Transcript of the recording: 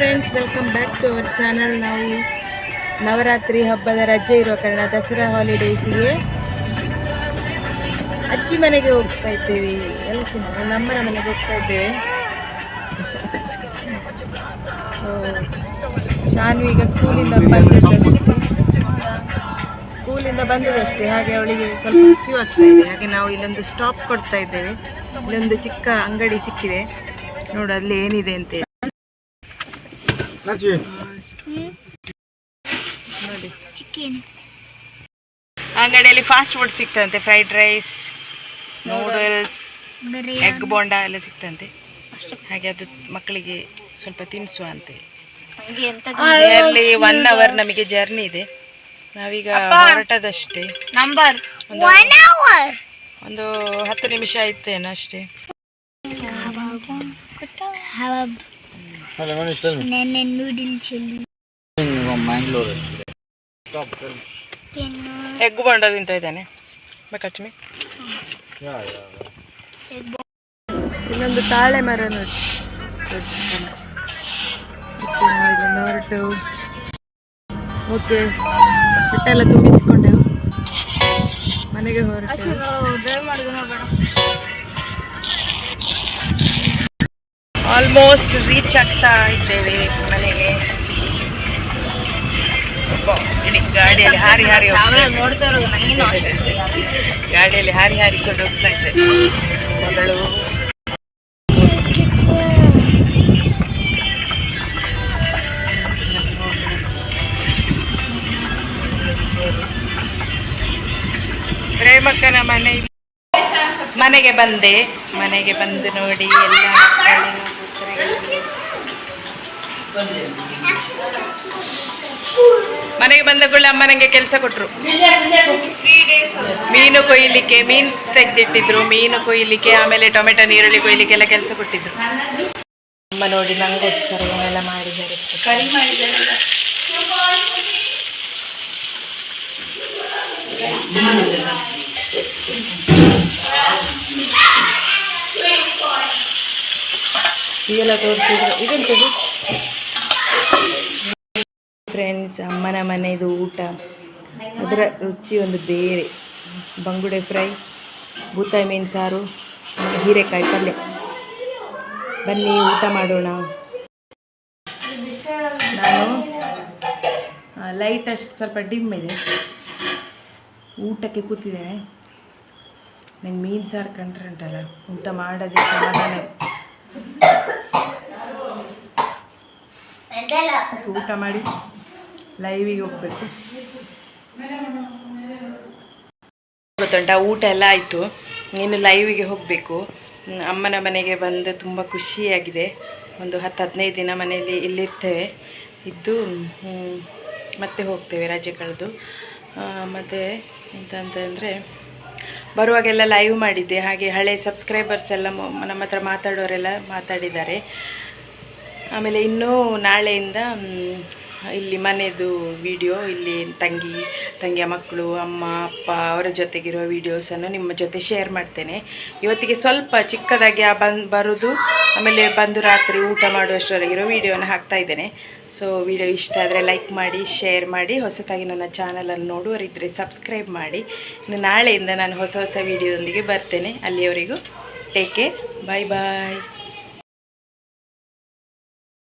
Friends welcome back to our channel ನಾವು ನವರಾತ್ರಿ ಹಬ್ಬದ ರಜೆ ಇರೋ ಕಾರಣ ದಸರಾ ಹಾಲಿಡೇಸಿಗೆ ಅಜ್ಜಿ ಮನೆಗೆ ಹೋಗ್ತಾ ಇದ್ದೇವೆ. ಎಲ್ಲ ಚಿನ್ನ ನಮ್ಮನ ಮನೆಗೆ ಹೋಗ್ತಾ ಇದ್ದೇವೆ. ಶಾನ್ವಿ ಈಗ ಸ್ಕೂಲಿಂದ ಬಂದದಷ್ಟೇ ಸ್ಕೂಲಿಂದ ಬಂದದಷ್ಟೇ ಹಾಗೆ ಅವಳಿಗೆ ಸ್ವಲ್ಪ ಹಸಿವಾಗ್ತಾ ಇದೆ. ಹಾಗೆ ನಾವು ಇಲ್ಲೊಂದು ಸ್ಟಾಪ್ ಕೊಡ್ತಾ ಇದ್ದೇವೆ. ಇಲ್ಲೊಂದು ಚಿಕ್ಕ ಅಂಗಡಿ ಸಿಕ್ಕಿದೆ. ನೋಡು, ಅಲ್ಲಿ ಏನಿದೆ ಅಂತೇಳಿ ಅಂಗಡಿಯಲ್ಲಿ fast food ಸಿಗ್ತಂತೆ fried rice noodles egg bonda ಎಲ್ಲ ಸಿಗ್ತಂತೆ. ಹಾಗೆ ಅದು ಮಕ್ಕಳಿಗೆ ಸ್ವಲ್ಪ ತಿನ್ಸುವ ಅಂತೆ. ಅಲ್ಲಿ ಒನ್ ಅವರ್ ನಮಗೆ ಜರ್ನಿ ಇದೆ. ನಾವೀಗ ಹೊರಟದಷ್ಟೇ. ನಂಬರ್. ಒಂದು ಹತ್ತು ನಿಮಿಷ ಆಯ್ತೇನೋ ಅಷ್ಟೇ. Hello, man, tell me. ನೆನ್ನೆ ನೂಡಲ್ಸ್ ಚೆಲ್ಲಿ From Mangalore. Stop, tell me. ತಿನ್ನು ಎಗ್ ಬೋಂಡ ತಿಂತ ಇದ್ದಾನೆ ಬೇಕಾಚಮಿ Yeah, yeah. ಇಲ್ಲೊಂದು ತಾಳೆ ಮರ ನೋಡಿ ಹೊರಟು ಓಕೆ ಹೊಟ್ಟೆಲ್ಲ ತುಂಬಿಸಿಕೊಂಡೆವು ಮನೆಗೆ ಹೊರಟು ಆಲ್ಮೋಸ್ಟ್ ರೀಚ್ ಆಗ್ತಾ ಇದ್ದೇವೆ ಮನೆಗೆ. ಇಡೀ ಗಾಡಿಯಲ್ಲಿ ಹಾರಿ ಹಾರಿ ಇದ್ದೇವೆ. ಗಾಡಿಯಲ್ಲಿ ಹಾರಿ ಹಾರಿಕೊಂಡು ಹೋಗ್ತಾ ಇದ್ದೆ ಮಗಳು. ಪ್ರೇಮಕ್ಕನ ಮನೆ ಮನೆಗೆ ಬಂದೆ. ಮನೆಗೆ ಬಂದು ನೋಡಿ ಎಲ್ಲ. ಮನೆಗೆ ಬಂದ ಕೂಡಲೇ ಅಮ್ಮ ನನಗೆ ಕೆಲಸ ಕೊಟ್ಟರು ಮೀನು ಕೊಯ್ಲಿಕ್ಕೆ ಮೀನು ತೆಗೆದಿಟ್ಟಿದ್ರು, ಮೀನು ಕೊಯ್ಲಿಕ್ಕೆ ಆಮೇಲೆ ಟೊಮೆಟೊ ನೀರುಳ್ಳಿ ಕೊಯ್ಲಿಕ್ಕೆ ಎಲ್ಲ ಕೆಲಸ ಕೊಟ್ಟಿದ್ರು. ಅಮ್ಮ ನೋಡಿ ನಂಗೋಸ್ಕರ ಏನೆಲ್ಲ ಮಾಡಿದ್ದಾರೆ. ಕರಿ ಮಾಡಿದ್ದಾರೆ ಇದೆಲ್ಲ ತೋರಿಸಿದ್ರು. ಇದೆಂತದ್ದು ಫ್ರೆಂಡ್ಸ್ ಅಮ್ಮನ ಮನೆಯದು ಊಟ. ಅದರ ರುಚಿ ಒಂದು ಬೇರೆ. ಬಂಗುಡೆ ಫ್ರೈ, ಬೂತಾಯಿ ಮೀನು ಸಾರು, ಹೀರೆಕಾಯಿ ಪಲ್ಯ ಬನ್ನಿ, ಊಟ ಮಾಡೋಣ. ನಾನು ಲೈಟ್ ಅಷ್ಟು ಸ್ವಲ್ಪ ಡಿಮ್ ಇದೆ. ಊಟಕ್ಕೆ ಕೂತಿದ್ದೇನೆ. ನಂಗೆ ಮೀನು ಸಾರು ಕಂಡ್ರೆ ಉಂಟಲ್ಲ, ಊಟ ಮಾಡೋದಕ್ಕೆ ಸಮಾಧಾನ. ಊಟ ಮಾಡಿ. ಲೈವಿಗೆ ಹೋಗ್ಬೇಕು. ಗೊತ್ತುಂಟ ಊಟ ಎಲ್ಲ ಆಯಿತು. ಇನ್ನು ಲೈವಿಗೆ ಹೋಗಬೇಕು. ಅಮ್ಮನ ಮನೆಗೆ ಬಂದು ತುಂಬ ಖುಷಿಯಾಗಿದೆ. ಒಂದು ಹತ್ತು ಹದಿನೈದು ದಿನ ಮನೆಯಲ್ಲಿ ಇಲ್ಲಿರ್ತೇವೆ. ಇದ್ದು ಮತ್ತೆ ಹೋಗ್ತೇವೆ ರಜೆ ಕಳೆದು. ಮತ್ತು ಎಂತ ಅಂತಂದರೆ ಬರುವಾಗೆಲ್ಲ ಲೈವ್ ಮಾಡಿದ್ದೆ. ಹಾಗೆ ಹಳೆ ಸಬ್ಸ್ಕ್ರೈಬರ್ಸ್ ಎಲ್ಲ ನಮ್ಮ ಹತ್ರ ಮಾತಾಡೋರೆಲ್ಲ ಮಾತಾಡಿದ್ದಾರೆ. ಆಮೇಲೆ ಇನ್ನೂ ನಾಳೆಯಿಂದ ಇಲ್ಲಿ ಮನೆಯದು ವಿಡಿಯೋ ಇಲ್ಲಿ ತಂಗಿ, ತಂಗಿಯ ಮಕ್ಕಳು, ಅಮ್ಮ, ಅಪ್ಪ ಅವರ ಜೊತೆಗಿರೋ ವೀಡಿಯೋಸನ್ನು ನಿಮ್ಮ ಜೊತೆ ಶೇರ್ ಮಾಡ್ತೇನೆ. ಇವತ್ತಿಗೆ ಸ್ವಲ್ಪ ಚಿಕ್ಕದಾಗಿ ಆ ಬಂದು, ಬರೋದು, ಆಮೇಲೆ ಬಂದು ರಾತ್ರಿ ಊಟ ಮಾಡುವಷ್ಟರಲ್ಲಿರೋ ವೀಡಿಯೋನ ಹಾಕ್ತಾ ಇದ್ದೇನೆ. ಸೊ ವಿಡಿಯೋ ಇಷ್ಟ ಆದರೆ ಲೈಕ್ ಮಾಡಿ ಶೇರ್ ಮಾಡಿ ಹೊಸತಾಗಿ ನನ್ನ ಚಾನಲನ್ನು ನೋಡುವರಿದ್ದರೆ ಸಬ್ಸ್ಕ್ರೈಬ್ ಮಾಡಿ. ಇನ್ನು ನಾಳೆಯಿಂದ ನಾನು ಹೊಸ ಹೊಸ ವೀಡಿಯೋದೊಂದಿಗೆ ಬರ್ತೇನೆ. ಅಲ್ಲಿಯವರೆಗೂ ಟೇಕ್ ಕೇರ್ ಬಾಯ್ ಬಾಯ್